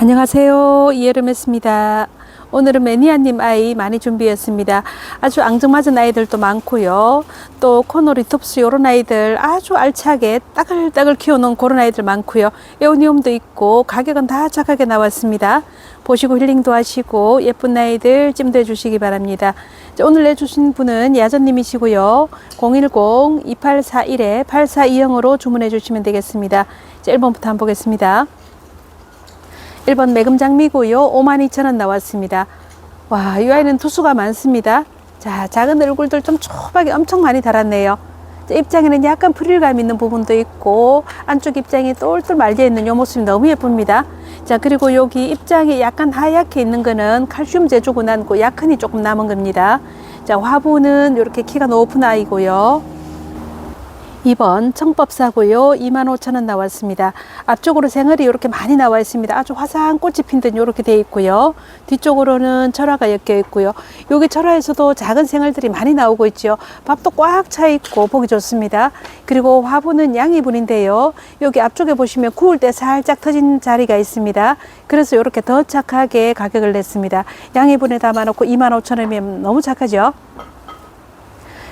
안녕하세요. 이예름했습니다. 오늘은 매니아님 아이 많이 준비했습니다. 아주 앙증맞은 아이들도 많고요. 또 코노 리톱스 요런 아이들 아주 알차게 따글따글 키우는 그런 아이들 많고요. 에오니움도 있고 가격은 다 착하게 나왔습니다. 보시고 힐링도 하시고 예쁜 아이들 찜도 해주시기 바랍니다. 자, 오늘 내주신 분은 야전님이시고요. 010-2841-8420으로 주문해 주시면 되겠습니다. 자, 1번부터 한번 보겠습니다. 1번 매금장미고요. 52,000원 나왔습니다. 와, 이 아이는 투수가 많습니다. 자, 작은 얼굴들 좀 좁하게 엄청 많이 달았네요. 자, 입장에는 약간 프릴감 있는 부분도 있고 안쪽 입장이 똘똘 말려 있는 이 모습이 너무 예쁩니다. 자, 그리고 여기 입장이 약간 하얗게 있는 거는 칼슘 제조고 난고 약흔이 조금 남은 겁니다. 자, 화분은 이렇게 키가 높은 아이고요. 2번 청법사고요. 25,000원 나왔습니다. 앞쪽으로 생얼이 이렇게 많이 나와 있습니다. 아주 화사한 꽃이 핀 듯 이렇게 되어 있고요. 뒤쪽으로는 철화가 엮여 있고요. 여기 철화에서도 작은 생얼들이 많이 나오고 있죠. 밥도 꽉 차 있고 보기 좋습니다. 그리고 화분은 양이분인데요. 여기 앞쪽에 보시면 구울 때 살짝 터진 자리가 있습니다. 그래서 이렇게 더 착하게 가격을 냈습니다. 양이분에 담아놓고 25,000원이면 너무 착하죠?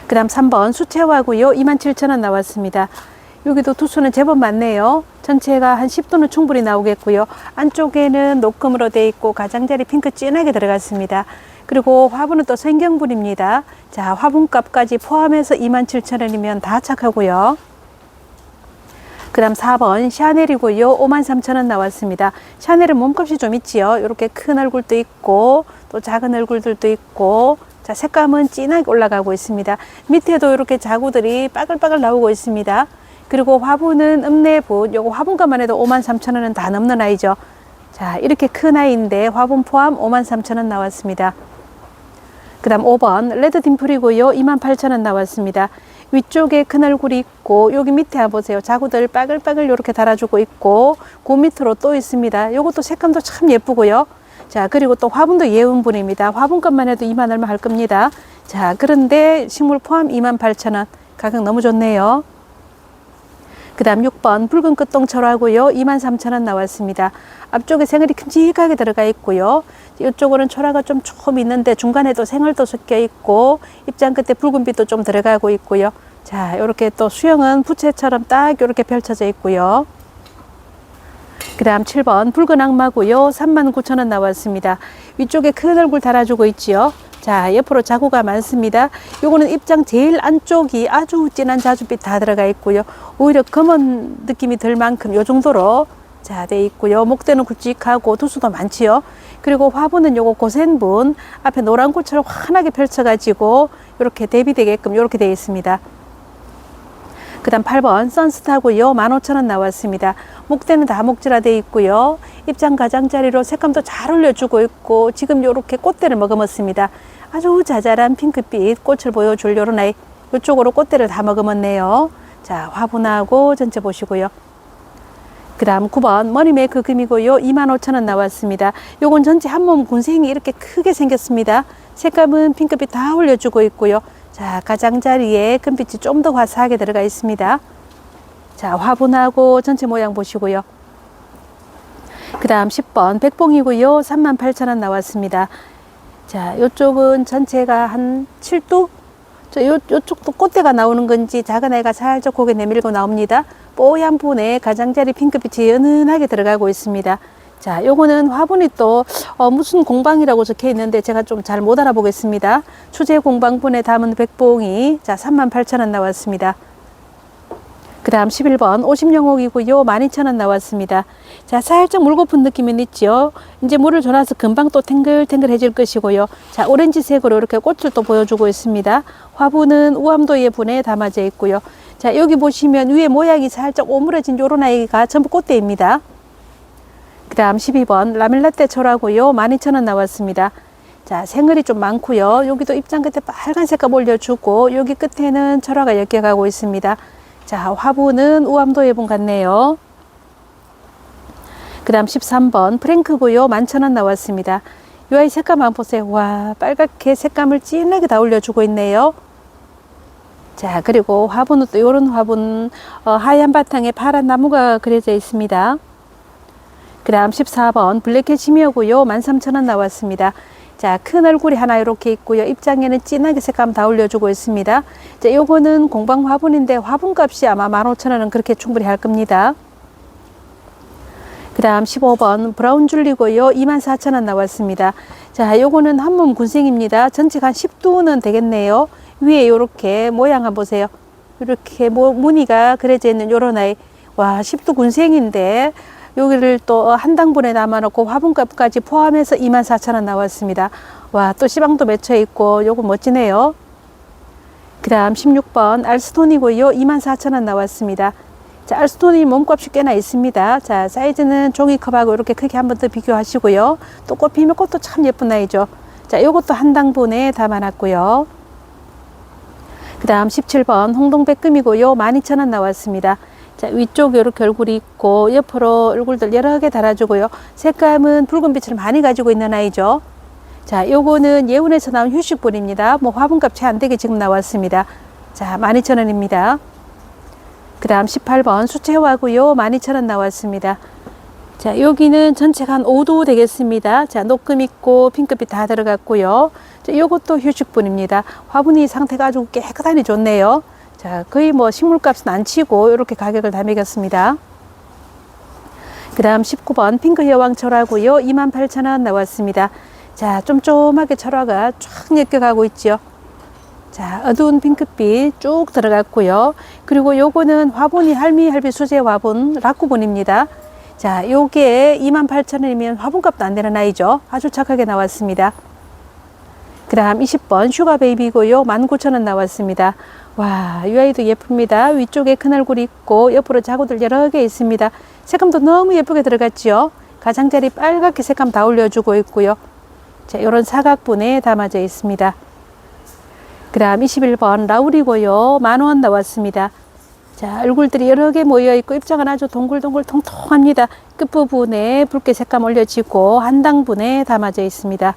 그 다음 3번 수채화고요. 27,000원 나왔습니다. 여기도 투수는 제법 많네요. 전체가 한 10도는 충분히 나오겠고요. 안쪽에는 녹금으로 되어 있고 가장자리 핑크 진하게 들어갔습니다. 그리고 화분은 또 생경분입니다. 자, 화분값까지 포함해서 27,000원이면 다 착하고요. 그 다음 4번 샤넬이고요. 53,000원 나왔습니다. 샤넬은 몸값이 좀 있지요. 이렇게 큰 얼굴도 있고 또 작은 얼굴들도 있고 자 색감은 진하게 올라가고 있습니다. 밑에도 이렇게 자구들이 빠글빠글 나오고 있습니다. 그리고 화분은 읍내분 요거 화분값만 해도 53,000원은 다 넘는 아이죠. 자 이렇게 큰 아이인데 화분 포함 53,000원 나왔습니다. 그 다음 5번 레드 딤플이고요. 28,000원 나왔습니다. 위쪽에 큰 얼굴이 있고 여기 밑에 보세요. 자구들 빠글빠글 이렇게 달아주고 있고 그 밑으로 또 있습니다. 요것도 색감도 참 예쁘고요. 자 그리고 또 화분도 예운분입니다. 화분값만 해도 2만 얼마 할 겁니다. 자 그런데 식물 포함 2만 8천 원 가격 너무 좋네요. 그 다음 6번 붉은 끝동철하고요. 2만 3천 원 나왔습니다. 앞쪽에 생얼이 큼직하게 들어가 있고요. 이쪽으로는 철화가 좀 조금 있는데 중간에도 생얼도 섞여 있고 입장 끝에 붉은 빛도 좀 들어가고 있고요. 자 이렇게 또 수영은 부채처럼 딱 이렇게 펼쳐져 있고요. 그 다음 7번 붉은 악마고요. 39,000원 나왔습니다. 위쪽에 큰 얼굴 달아주고 있지요. 자, 옆으로 자구가 많습니다. 요거는 입장 제일 안쪽이 아주 진한 자주빛 다 들어가 있고요. 오히려 검은 느낌이 들 만큼 요 정도로 자, 돼 있고요. 목대는 굵직하고 두수도 많지요. 그리고 화분은 요거 고센분 앞에 노란 꽃처럼 환하게 펼쳐가지고 이렇게 대비되게끔 이렇게 되어 있습니다. 그 다음 8번 선스타고요. 15,000원 나왔습니다. 목대는 다 목질화되어 있고요. 입장 가장자리로 색감도 잘 올려주고 있고 지금 이렇게 꽃대를 머금었습니다. 아주 자잘한 핑크빛 꽃을 보여줄 요런 아이 이쪽으로 꽃대를 다 머금었네요. 자 화분하고 전체 보시고요. 그 다음 9번 머리 메이크 금이고요. 25,000원 나왔습니다. 요건 전체 한 몸 군생이 이렇게 크게 생겼습니다. 색감은 핑크빛 다 올려주고 있고요. 자, 가장자리에 금빛이 좀 더 화사하게 들어가 있습니다. 자, 화분하고 전체 모양 보시고요. 그 다음 10번 백봉이고요. 38,000원 나왔습니다. 자, 요쪽은 전체가 한 7도? 저 요, 요쪽도 꽃대가 나오는 건지 작은 애가 살짝 고개 내밀고 나옵니다. 뽀얀 분에 가장자리 핑크빛이 연은하게 들어가고 있습니다. 자, 요거는 화분이 또 어, 무슨 공방이라고 적혀 있는데 제가 좀 잘 못 알아보겠습니다. 수제 공방분에 담은 백봉이 자 38,000원 나왔습니다. 그 다음 11번 50영옥이고요. 12,000원 나왔습니다. 자, 살짝 물고픈 느낌은 있죠. 이제 물을 줘놔서 금방 또 탱글탱글해질 것이고요. 자, 오렌지색으로 이렇게 꽃을 또 보여주고 있습니다. 화분은 우암도의 분에 담아져 있고요. 자, 여기 보시면 위에 모양이 살짝 오므려진 요런 아이가 전부 꽃대입니다. 그 다음 12번 라멜라떼 철하고요. 12,000원 나왔습니다. 자, 생얼이 좀 많고요. 여기도 입장 끝에 빨간 색감 올려주고 여기 끝에는 철화가 엮여 가고 있습니다. 자, 화분은 우암도 예분 같네요. 그 다음 13번 프랭크고요. 11,000원 나왔습니다. 이 아이 색감 한번 보세요. 와, 빨갛게 색감을 진하게 다 올려주고 있네요. 자, 그리고 화분은 또 이런 화분, 어, 하얀 바탕에 파란 나무가 그려져 있습니다. 그 다음 14번 블랙 캐시미어고요. 13,000원 나왔습니다. 자, 큰 얼굴이 하나 이렇게 있고요. 입장에는 진하게 색감 다 올려주고 있습니다. 자, 요거는 공방 화분인데 화분 값이 아마 15,000원은 그렇게 충분히 할 겁니다. 그 다음 15번 브라운 줄리고요. 24,000원 나왔습니다. 자, 요거는 한몸 군생입니다. 전체가 한 10도는 되겠네요. 위에 이렇게 모양 한번 보세요. 이렇게 뭐 무늬가 그려져 있는 요런 아이. 와, 10도 군생인데 여기를 또 한 당분에 담아놓고 화분값까지 포함해서 24,000원 나왔습니다. 와, 또 시방도 맺혀 있고 요거 멋지네요. 그 다음 16번 알스톤이고요. 24,000원 나왔습니다. 자, 알스톤이 몸값이 꽤나 있습니다. 자, 사이즈는 종이컵하고 이렇게 크게 한 번 더 비교하시고요. 또 꽃 피면 꽃도 참 예쁜 아이죠. 자, 요것도 한 당분에 담아놨고요. 그 다음 17번 홍동백금이고요. 12,000원 나왔습니다. 자, 위쪽에 이렇게 얼굴이 있고 옆으로 얼굴들 여러 개 달아주고요. 색감은 붉은 빛을 많이 가지고 있는 아이죠. 자, 요거는 예운에서 나온 휴식분입니다. 뭐 화분값 채 안 되게 지금 나왔습니다. 자, 12,000원입니다. 그 다음 18번 수채화고요. 12,000원 나왔습니다. 자, 여기는 전체가 한 5도 되겠습니다. 자, 녹금 있고 핑크빛 다 들어갔고요. 자, 요것도 휴식분입니다. 화분이 상태가 아주 깨끗하니 좋네요. 자, 거의 뭐 식물값은 안 치고 이렇게 가격을 다 매겼습니다. 그 다음 19번 핑크 여왕철화고요. 28,000원 나왔습니다. 자, 쫌쫌하게 철화가 쫙 엮여가고 있죠. 자, 어두운 핑크빛 쭉 들어갔고요. 그리고 요거는 화분이 할미 할비 수제 화분 라쿠분입니다. 자, 요게 28,000원이면 화분값도 안 되는 아이죠. 아주 착하게 나왔습니다. 그 다음 20번 슈가 베이비고요. 19,000원 나왔습니다. 와, 이 아이도 예쁩니다. 위쪽에 큰 얼굴이 있고 옆으로 자구들 여러 개 있습니다. 색감도 너무 예쁘게 들어갔지요. 가장자리 빨갛게 색감 다 올려주고 있고요. 자, 이런 사각분에 담아져 있습니다. 그 다음 21번 라울이고요. 만원 나왔습니다. 자, 얼굴들이 여러 개 모여 있고 입장은 아주 동글동글 통통합니다. 끝부분에 붉게 색감 올려지고 한 당분에 담아져 있습니다.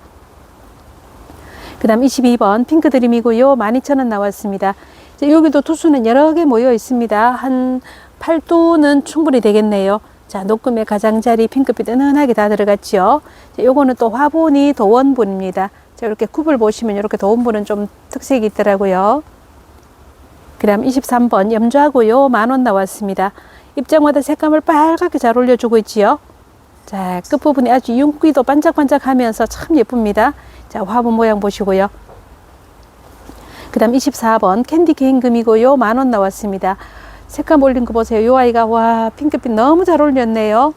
그 다음 22번 핑크 드림이고요. 12,000원 나왔습니다. 자, 여기도 투수는 여러 개 모여 있습니다. 한 8도는 충분히 되겠네요. 자, 녹금의 가장자리 핑크빛 은은하게 다 들어갔죠. 자, 요거는 또 화분이 도원분입니다. 자, 이렇게 굽을 보시면 이렇게 도원분은 좀 특색이 있더라고요. 그 다음 23번 염주하고요. 만원 나왔습니다. 입장마다 색감을 빨갛게 잘 올려주고 있지요. 자, 끝부분이 아주 윤기도 반짝반짝 하면서 참 예쁩니다. 자, 화분 모양 보시고요. 그 다음 24번 캔디 개인금이고요. 만 원 나왔습니다. 색감 올린 거 보세요. 요 아이가 와 핑크빛 너무 잘 올렸네요.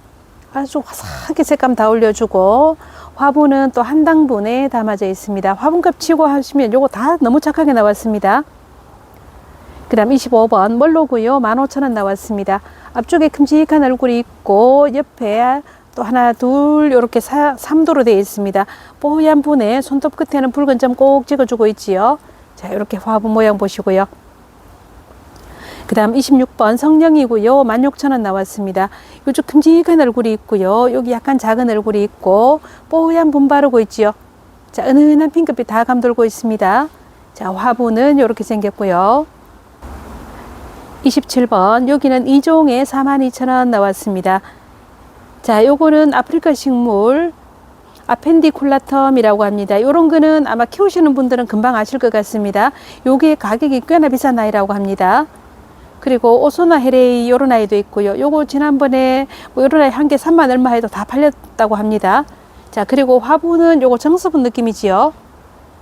아주 화사하게 색감 다 올려주고 화분은 또 한 당분에 담아져 있습니다. 화분값 치고 하시면 요거 다 너무 착하게 나왔습니다. 그 다음 25번 멀로고요. 15,000원 나왔습니다. 앞쪽에 큼직한 얼굴이 있고 옆에 또 하나 둘 이렇게 3도로 되어 있습니다. 뽀얀 분에 손톱 끝에는 붉은 점 꼭 찍어주고 있지요. 자 이렇게 화분 모양 보시고요. 그 다음 26번 성령이고요. 16,000원 나왔습니다. 요쪽 큼직한 얼굴이 있고요. 여기 약간 작은 얼굴이 있고 뽀얀 분 바르고 있지요. 자 은은한 핑크빛 다 감돌고 있습니다. 자 화분은 이렇게 생겼고요. 27번 여기는 2종에 42,000원 나왔습니다. 자 요거는 아프리카 식물 아펜디콜라텀이라고 합니다. 요런 거는 아마 키우시는 분들은 금방 아실 것 같습니다. 요게 가격이 꽤나 비싼 아이라고 합니다. 그리고 오소나 헤레이 요런 아이도 있고요. 요거 지난번에 뭐 요런 아이 한 개 3만 얼마 해도 다 팔렸다고 합니다. 자, 그리고 화분은 요거 정수분 느낌이지요.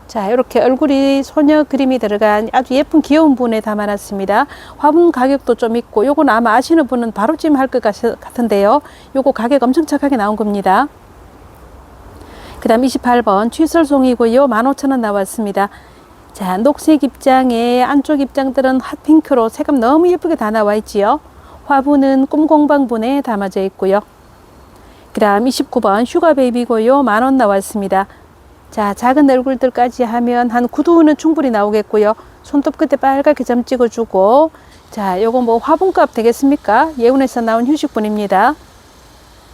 자, 이렇게 얼굴이 소녀 그림이 들어간 아주 예쁜 귀여운 분에 담아놨습니다. 화분 가격도 좀 있고, 요건 아마 아시는 분은 바로 찜 할 것 같은데요. 요거 가격 엄청 착하게 나온 겁니다. 그 다음 28번 취설송이고요. 15,000원 나왔습니다. 자, 녹색 입장에 안쪽 입장들은 핫핑크로 색감 너무 예쁘게 다 나와 있지요. 화분은 꿈공방분에 담아져 있고요. 그 다음 29번 슈가베이비고요. 만 원 나왔습니다. 자, 작은 얼굴들까지 하면 한 9도는 충분히 나오겠고요. 손톱 끝에 빨갛게 점 찍어주고 자, 요거 뭐 화분값 되겠습니까? 예운에서 나온 휴식분입니다.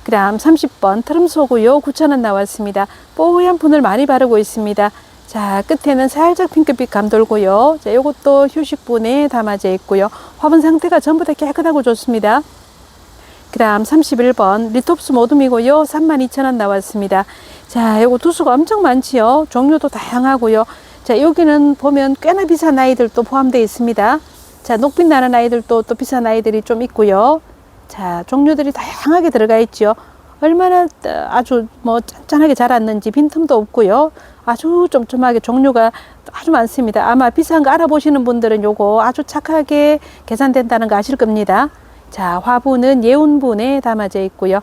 그 다음 30번 트름소고요. 9,000원 나왔습니다. 뽀얀 분을 많이 바르고 있습니다. 자, 끝에는 살짝 핑크빛 감돌고요. 자, 요것도 휴식분에 담아져 있고요. 화분 상태가 전부 다 깨끗하고 좋습니다. 그 다음 31번 리톱스 모둠이고요. 32,000원 나왔습니다. 자, 요거 두수가 엄청 많지요. 종류도 다양하고요. 자, 여기는 보면 꽤나 비싼 아이들도 포함되어 있습니다. 자, 녹빛 나는 아이들도 또 비싼 아이들이 좀 있고요. 자, 종류들이 다양하게 들어가 있죠. 얼마나 아주 뭐 짠짠하게 자랐는지 빈틈도 없고요. 아주 쫌쫌하게 종류가 아주 많습니다. 아마 비싼 거 알아보시는 분들은 요거 아주 착하게 계산된다는 거 아실 겁니다. 자, 화분은 예운분에 담아져 있고요.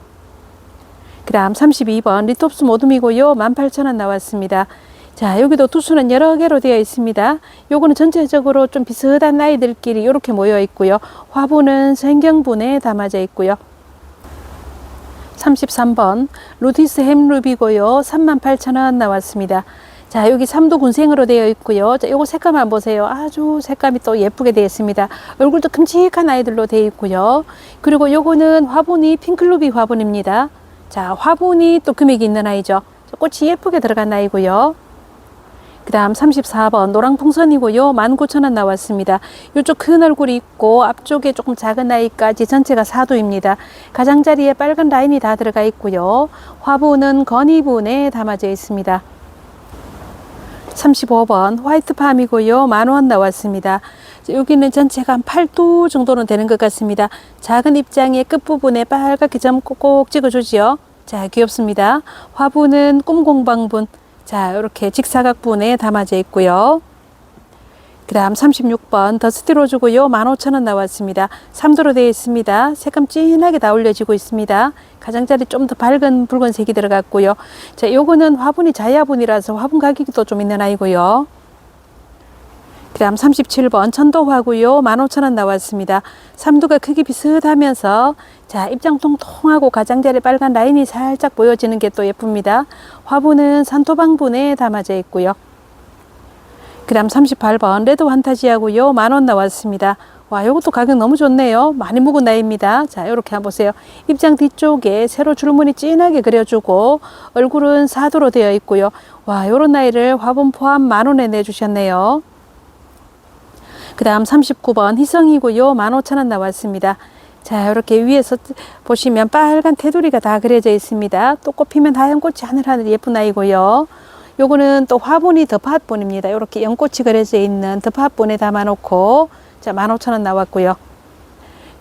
그 다음 32번 리톱스 모둠이고요. 18,000원 나왔습니다. 자, 여기도 투수는 여러 개로 되어 있습니다. 요거는 전체적으로 좀 비슷한 아이들끼리 이렇게 모여 있고요. 화분은 생경분에 담아져 있고요. 33번 루티스 햄루비고요. 38,000원 나왔습니다. 자, 여기 삼도 군생으로 되어 있고요. 자, 요거 색감 한번 보세요. 아주 색감이 또 예쁘게 되어 있습니다. 얼굴도 큼직한 아이들로 되어 있고요. 그리고 요거는 화분이 핑클루비 화분입니다. 자, 화분이 또 금액이 있는 아이죠. 자, 꽃이 예쁘게 들어간 아이고요. 그 다음 34번 노랑풍선이고요. 19,000원 나왔습니다. 이쪽 큰 얼굴이 있고 앞쪽에 조금 작은 아이까지 전체가 사도입니다. 가장자리에 빨간 라인이 다 들어가 있고요. 화분은 건이분에 담아져 있습니다. 35번 화이트팜이고요. 만원 나왔습니다. 여기는 전체가 한 8도 정도는 되는 것 같습니다. 작은 입장의 끝부분에 빨갛게 점 꼭꼭 찍어주지요. 자, 귀엽습니다. 화분은 꿈공방분. 자, 이렇게 직사각분에 담아져 있고요. 그 다음 36번 더스티로즈고요. 15,000원 나왔습니다. 3도로 되어 있습니다. 색감 진하게 다 올려지고 있습니다. 가장자리 좀 더 밝은 붉은색이 들어갔고요. 자, 요거는 화분이 자야분이라서 화분 가격이 또 좀 있는 아이고요. 그 다음 37번 천도화고요. 15,000원 나왔습니다. 3도가 크기 비슷하면서 자 입장 통통하고 가장자리 빨간 라인이 살짝 보여지는 게 또 예쁩니다. 화분은 산토방분에 담아져 있고요. 그 다음 38번 레드 환타지하고요. 만 원 나왔습니다. 와, 요것도 가격 너무 좋네요. 많이 묵은 나이입니다. 자, 요렇게 한번 보세요. 입장 뒤쪽에 세로 줄무늬 진하게 그려주고 얼굴은 사도로 되어 있고요. 와, 요런 나이를 화분 포함 만 원에 내주셨네요. 그 다음 39번 희성이고요. 15,000원 나왔습니다. 자, 이렇게 위에서 보시면 빨간 테두리가 다 그려져 있습니다. 또 꽃피면 하얀 꽃이 하늘하늘 예쁜 아이고요. 요거는 또 화분이 더팟분입니다. 이렇게 연꽃이 그려져 있는 더팟분에 담아놓고 자, 15,000원 나왔고요.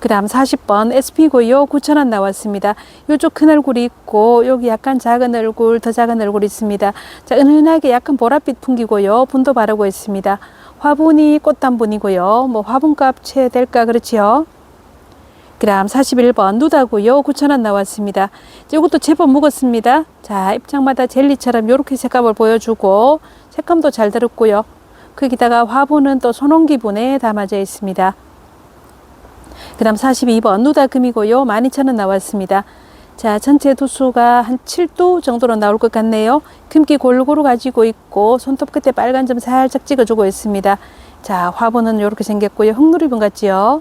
그 다음 40번 SP고요. 9,000원 나왔습니다. 요쪽 큰 얼굴이 있고 여기 약간 작은 얼굴, 더 작은 얼굴이 있습니다. 자, 은은하게 약간 보랏빛 풍기고요. 분도 바르고 있습니다. 화분이 꽃단분이고요. 뭐 화분값 채 될까 그렇지요. 그 다음 41번 누다고요. 9,000원 나왔습니다. 이것도 제법 묵었습니다. 자, 입장마다 젤리처럼 이렇게 색감을 보여주고 색감도 잘 들었고요. 거기다가 화분은 또 손홍기분에 담아져 있습니다. 그 다음 42번 누다금이고요. 12,000원 나왔습니다. 자, 전체 도수가 한 7도 정도로 나올 것 같네요. 금기 골고루 가지고 있고 손톱 끝에 빨간 점 살짝 찍어주고 있습니다. 자, 화분은 이렇게 생겼고요. 흑누리분 같지요.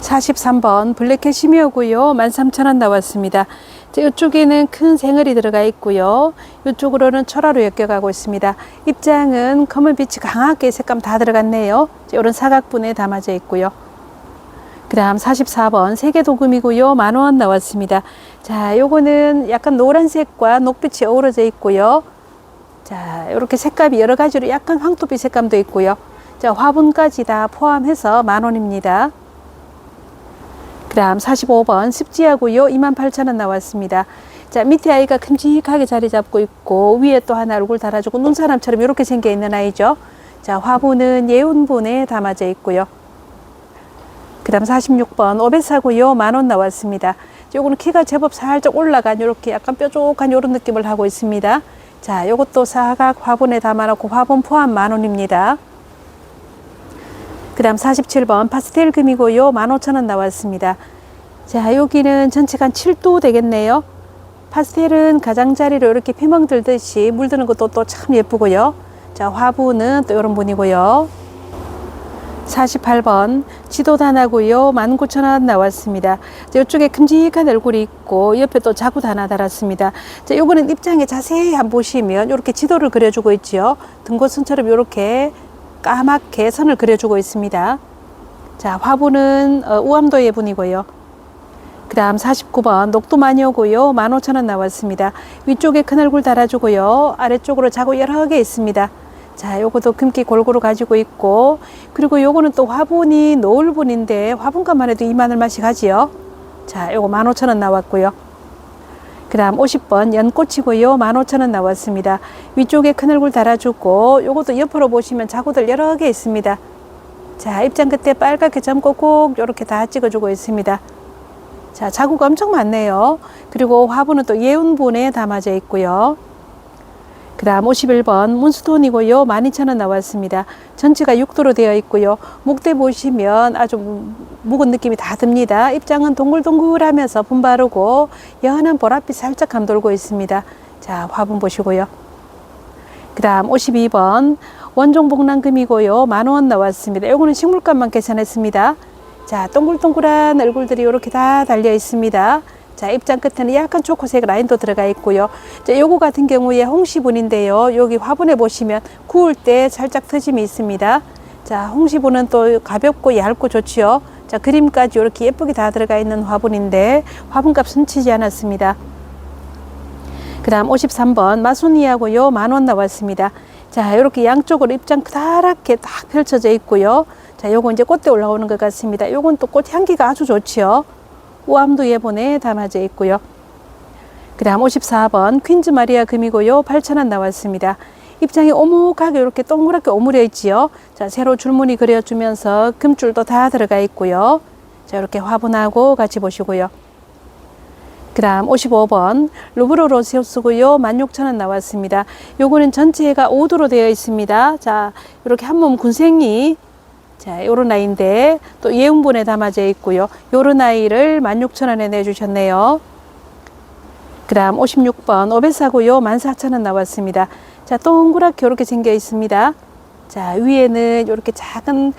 43번 블랙 캐시미어고요. 13,000원 나왔습니다. 자, 이쪽에는 큰 생얼이 들어가 있고요. 이쪽으로는 철화로 엮여가고 있습니다. 입장은 검은 빛이 강하게 색감 다 들어갔네요. 자, 이런 사각분에 담아져 있고요. 그 다음 44번 세계 도금이고요. 만원 나왔습니다. 자, 요거는 약간 노란색과 녹빛이 어우러져 있고요. 자, 이렇게 색감이 여러 가지로 약간 황토빛 색감도 있고요. 자, 화분까지 다 포함해서 만원입니다. 그 다음 45번 습지하고요. 28,000원 나왔습니다. 자, 밑에 아이가 큼직하게 자리 잡고 있고, 위에 또 하나 얼굴 달아주고, 눈사람처럼 이렇게 생겨 있는 아이죠. 자, 화분은 예운분에 담아져 있고요. 그 다음 46번 오베사고요. 만원 나왔습니다. 요거는 키가 제법 살짝 올라간 이렇게 약간 뾰족한 이런 느낌을 하고 있습니다. 자, 요것도 사각 화분에 담아놓고 화분 포함 만원입니다. 그 다음 47번 파스텔 금이고요. 15,000원 나왔습니다. 자, 여기는 전체가 한 7도 되겠네요. 파스텔은 가장자리로 이렇게 피멍 들듯이 물드는 것도 또 참 예쁘고요. 자, 화분은 또 이런 분이고요. 48번 지도단하고요. 19,000원 나왔습니다. 자, 이쪽에 큼직한 얼굴이 있고 옆에 또 자구 하나 달았습니다. 자, 요거는 입장에 자세히 한번 보시면 이렇게 지도를 그려주고 있죠. 등고선처럼 이렇게 까맣게 선을 그려주고 있습니다. 자, 화분은 어, 우암도의 분이고요. 그 다음 49번 녹두 마녀고요. 15,000원 나왔습니다. 위쪽에 큰 얼굴 달아주고요. 아래쪽으로 자고 여러 개 있습니다. 자, 요것도 금기 골고루 가지고 있고, 그리고 요거는 또 화분이 노을분인데, 화분값만 해도 2만원 맛이 가지요. 자, 요거 15,000원 나왔고요. 그 다음 50번 연꽃이고요. 15,000원 나왔습니다. 위쪽에 큰 얼굴 달아주고, 요것도 옆으로 보시면 자구들 여러 개 있습니다. 자, 입장 끝에 빨갛게 점고 꼭 요렇게 다 찍어주고 있습니다. 자, 자구가 엄청 많네요. 그리고 화분은 또 예운분에 담아져 있고요. 그 다음 51번 문스톤이고요. 12,000원 나왔습니다. 전체가 6도로 되어 있고요. 목대 보시면 아주 묵은 느낌이 다 듭니다. 입장은 동글동글하면서 분바르고 연한 보랏빛 살짝 감돌고 있습니다. 자, 화분 보시고요. 그 다음 52번 원종 복랑금이고요. 만원 나왔습니다. 요거는 식물값만 계산했습니다. 자, 동글동글한 얼굴들이 이렇게 다 달려 있습니다. 자, 입장 끝에는 약간 초코색 라인도 들어가 있고요. 자, 요거 같은 경우에 홍시분인데요. 여기 화분에 보시면 구울 때 살짝 터짐이 있습니다. 자, 홍시분은 또 가볍고 얇고 좋지요. 자, 그림까지 이렇게 예쁘게 다 들어가 있는 화분인데 화분값 순치지 않았습니다. 그 다음 53번 마순이하고요. 만원 나왔습니다. 자, 이렇게 양쪽으로 입장 크다랗게 딱 펼쳐져 있고요. 자, 요거 이제 꽃대 올라오는 것 같습니다. 요건 또 꽃 향기가 아주 좋지요. 우암도 예본에 담아져 있고요. 그 다음 54번 퀸즈 마리아 금이고요. 8,000원 나왔습니다. 입장이 오목하게 이렇게 동그랗게 오므려 있지요. 자, 세로 줄무늬 그려주면서 금줄도 다 들어가 있고요. 자, 이렇게 화분하고 같이 보시고요. 그 다음 55번 루브로 로세우스고요 16,000원 나왔습니다 요거는 전체가 5도로 되어 있습니다 자 이렇게 한 몸 군생이 자 요런 아이인데 또 예운분에 담아져 있고요. 요런 아이를 16,000원에 내주셨네요. 그 다음 56번 오베사고요. 14,000원 나왔습니다. 자 동그랗게 이렇게 생겨 있습니다. 자 위에는 이렇게 작은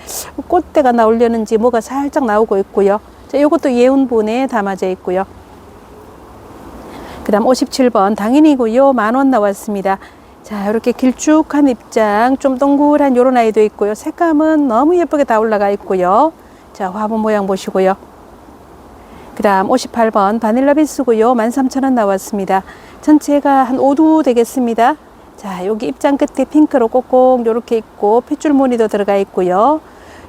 꽃대가 나오려는지 뭐가 살짝 나오고 있고요. 자 요것도 예운분에 담아져 있고요. 그 다음 57번 당인이고요. 만 원 나왔습니다. 자, 이렇게 길쭉한 입장, 좀 동글한 요런 아이도 있고요. 색감은 너무 예쁘게 다 올라가 있고요. 자, 화분 모양 보시고요. 그 다음 58번 바닐라 비스고요. 13,000원 나왔습니다. 전체가 한 5두 되겠습니다. 자, 여기 입장 끝에 핑크로 꼭꼭 요렇게 있고 핏줄 무늬도 들어가 있고요.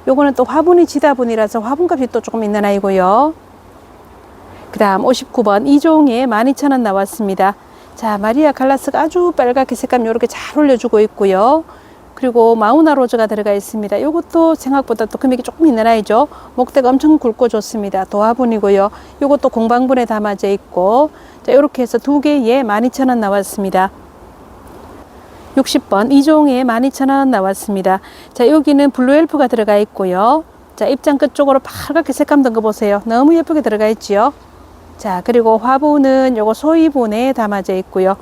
요거는 또 화분이 지다분이라서 화분값이 또 조금 있는 아이고요. 그 다음 59번 이종에 12,000원 나왔습니다. 자, 마리아 칼라스가 아주 빨갛게 색감 이렇게 잘 올려주고 있고요. 그리고 마우나 로즈가 들어가 있습니다. 이것도 생각보다 또 금액이 조금 있는 아이죠. 목대가 엄청 굵고 좋습니다. 도화분이고요. 이것도 공방분에 담아져 있고 자, 이렇게 해서 두 개에 12,000원 나왔습니다. 60번 이종에 12,000원 나왔습니다. 자, 여기는 블루 엘프가 들어가 있고요. 자, 입장 끝쪽으로 빨갛게 색감 든 거 보세요. 너무 예쁘게 들어가 있지요. 자, 그리고 화분은 요거 소위분에 담아져 있고요.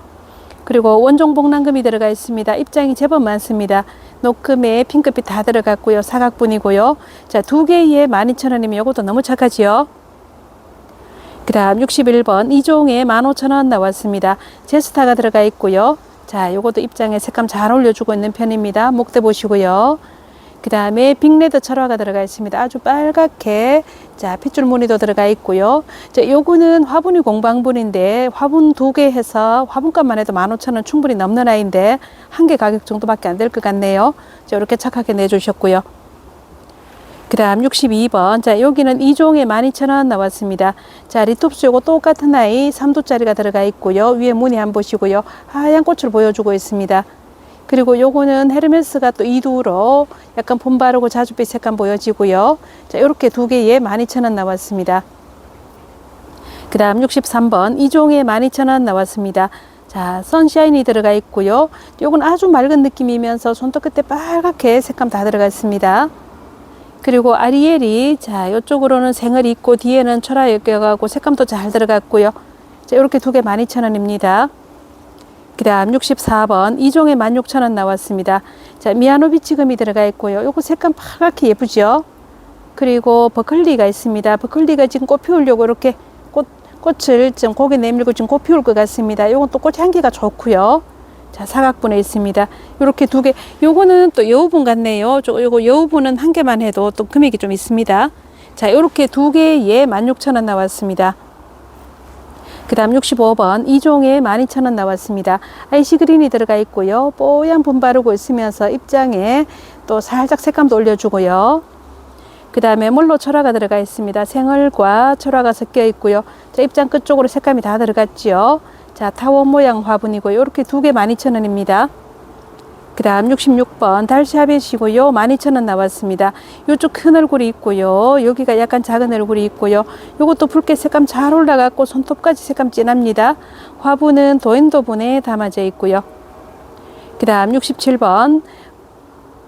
그리고 원종 복랑금이 들어가 있습니다. 입장이 제법 많습니다. 녹금에 핑크빛 다 들어갔고요. 사각분이고요. 자, 두 개에 12,000원이면 요것도 너무 착하지요. 그 다음 61번 이종에 15,000원 나왔습니다. 제스타가 들어가 있고요. 자, 요것도 입장에 색감 잘 올려주고 있는 편입니다. 목대 보시고요. 그 다음에 빅레드 철화가 들어가 있습니다. 아주 빨갛게 자 핏줄 무늬도 들어가 있고요. 자 요거는 화분이 공방분인데 화분 두 개 해서 화분값만 해도 15,000원 충분히 넘는 아이인데 한 개 가격 정도밖에 안 될 것 같네요. 자 이렇게 착하게 내주셨고요. 그 다음 62번. 자, 여기는 2종에 12,000원 나왔습니다. 자, 리톱스 요거 똑같은 아이 3도짜리가 들어가 있고요. 위에 무늬 한번 보시고요. 하얀 꽃을 보여주고 있습니다. 그리고 요거는 헤르메스가 또 2두로 약간 봄 바르고 자주빛 색감 보여지고요. 자, 요렇게 두 개에 12,000원 나왔습니다. 그 다음 63번. 2종에 12,000원 나왔습니다. 자, 선샤인이 들어가 있고요. 요건 아주 맑은 느낌이면서 손톱 끝에 빨갛게 색감 다 들어가 있습니다. 그리고 아리엘이 자, 요쪽으로는 생을 있고 뒤에는 철화 엮여가고 색감도 잘 들어갔고요. 자, 요렇게 두 개 12,000원입니다. 그 다음 64번 이종에 16,000원 나왔습니다. 자, 미아노비치 금이 들어가 있고요. 요거 색감 파랗게 예쁘죠? 그리고 버클리가 있습니다. 버클리가 지금 꽃 피우려고 이렇게 꽃, 꽃을 좀 고개 내밀고 지금 꽃 피울 것 같습니다. 요건 또 꽃 향기가 좋고요. 자, 사각분에 있습니다. 요렇게 두 개. 요거는 또 여우분 같네요. 저, 요거 여우분은 한 개만 해도 또 금액이 좀 있습니다. 자, 요렇게 두 개에 16,000원 나왔습니다. 그 다음 65번 이종에 12,000원 나왔습니다. 아이시 그린이 들어가 있고요. 뽀얀 분 바르고 있으면서 입장에 또 살짝 색감도 올려주고요. 그 다음에 물로 철화가 들어가 있습니다. 생얼과 철화가 섞여 있고요. 자, 입장 끝쪽으로 색감이 다 들어갔지요. 자, 타원 모양 화분이고요. 이렇게 두 개 12,000원입니다. 그 다음 66번 달샤벳이고요. 12,000원 나왔습니다. 요쪽 큰 얼굴이 있고요. 여기가 약간 작은 얼굴이 있고요. 요것도 붉게 색감 잘 올라갔고 손톱까지 색감 진합니다. 화분은 도인도분에 담아져 있고요. 그 다음 67번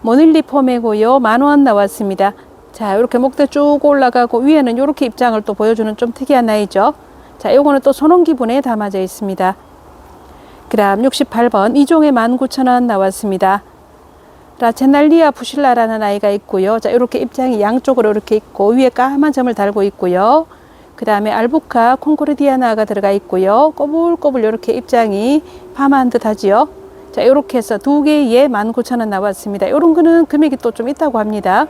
모닐리 폼이고요. 만원 나왔습니다. 자, 이렇게 목대 쭉 올라가고 위에는 이렇게 입장을 또 보여주는 좀 특이한 나이죠. 자, 요거는 또 손원기분에 담아져 있습니다. 그 다음 68번 이종에 19,000원 나왔습니다. 라체날리아 푸실라라는 아이가 있고요. 자, 이렇게 입장이 양쪽으로 이렇게 있고 위에 까만 점을 달고 있고요. 그 다음에 알부카 콩코르디아나가 들어가 있고요. 꼬불꼬불 이렇게 입장이 파마한 듯 하지요. 자, 이렇게 해서 두 개에 19,000원 나왔습니다. 이런 거는 금액이 또 좀 있다고 합니다.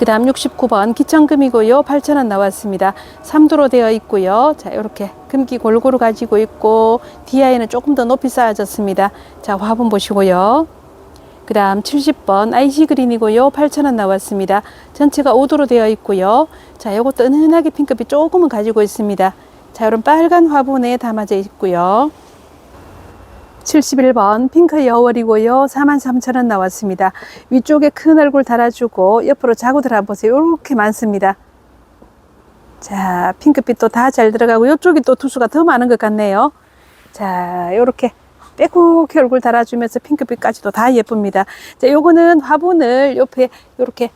그 다음 69번 기청금이고요. 8,000원 나왔습니다. 3도로 되어 있고요. 자, 이렇게 금기 골고루 가지고 있고 DI는 조금 더 높이 쌓아졌습니다. 자, 화분 보시고요. 그 다음 70번 IC 그린이고요. 8,000원 나왔습니다. 전체가 5도로 되어 있고요. 자, 요것도 은은하게 핑크빛 조금은 가지고 있습니다. 자, 이런 빨간 화분에 담아져 있고요. 71번 핑크 여월이고요. 43,000원 나왔습니다. 위쪽에 큰 얼굴 달아주고 옆으로 자구들 한번 보세요. 이렇게 많습니다. 자, 핑크빛도 다 잘 들어가고 이쪽이 또 투수가 더 많은 것 같네요. 자, 요렇게 빼곡히 얼굴 달아주면서 핑크빛까지도 다 예쁩니다. 자, 요거는 화분을 옆에 요렇게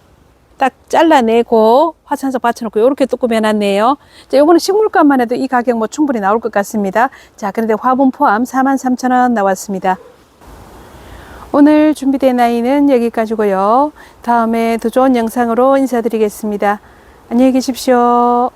딱 잘라내고 화산석 받쳐놓고 요렇게 또 꾸며놨네요. 자, 요거는 식물값만 해도 이 가격 뭐 충분히 나올 것 같습니다. 자, 그런데 화분 포함 43,000원 나왔습니다. 오늘 준비된 아이는 여기까지고요. 다음에 더 좋은 영상으로 인사드리겠습니다. 안녕히 계십시오.